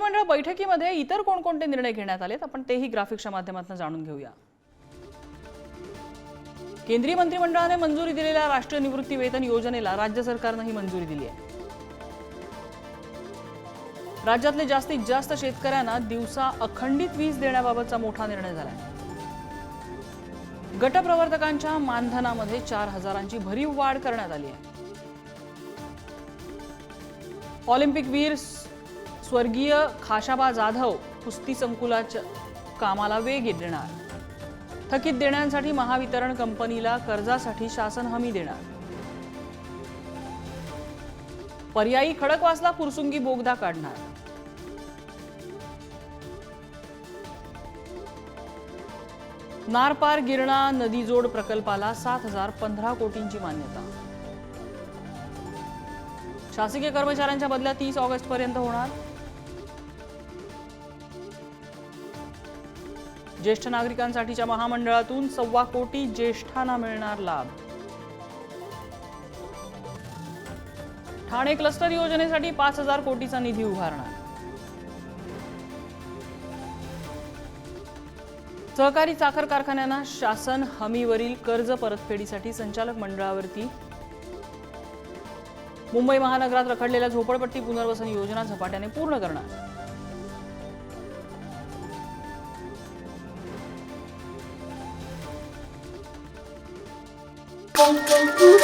मंत्रिमंडळ बैठकीमध्ये इतर कोणकोणते निर्णय घेण्यात आलेत? आपण तेही ग्राफिक्सच्या माध्यमातून जाणून घेऊया. केंद्रीय मंत्रिमंडळाने मंजुरी दिलेल्या राष्ट्रीय निवृत्ती वेतन योजनेला राज्य सरकारनं ही मंजुरी दिली आहे. राज्यातले जास्तीत जास्त शेतकऱ्यांना दिवसा अखंडित वीज देण्याबाबतचा मोठा निर्णय झाला गटप्रवर्तकांच्या मानधनामध्ये चार हजारांची भरीव वाढ करण्यात आली आहे. ऑलिम्पिक वीर स्वर्गीय खाशाबा जाधव कुस्ती संकुलाच्या कामाला वेग देणार. थकीत देण्यासाठी महावितरण कंपनीला कर्जासाठी शासन हमी देणार. पर्यायी खडकवासला पुरसुंगी बोगदा काढणार. नारपार गिरणा नदीजोड प्रकल्पाला सात हजार पंधरा कोटींची मान्यता. शासकीय कर्मचाऱ्यांच्या बदल्या तीस ऑगस्ट पर्यंत होणार. ज्येष्ठ नागरिकांसाठीच्या महामंडळातून सव्वा कोटी ज्येष्ठांना मिळणार लाभ. ठाणे क्लस्टर योजनेसाठी पाच हजार कोटीचा निधी उभारणार. सहकारी साखर कारखान्यांना शासन हमीवरील कर्ज परतफेडीसाठी संचालक मंडळावरती मुंबई महानगरात रखडलेल्या झोपडपट्टी पुनर्वसन योजना झपाट्याने पूर्ण करणार. Boom, boom.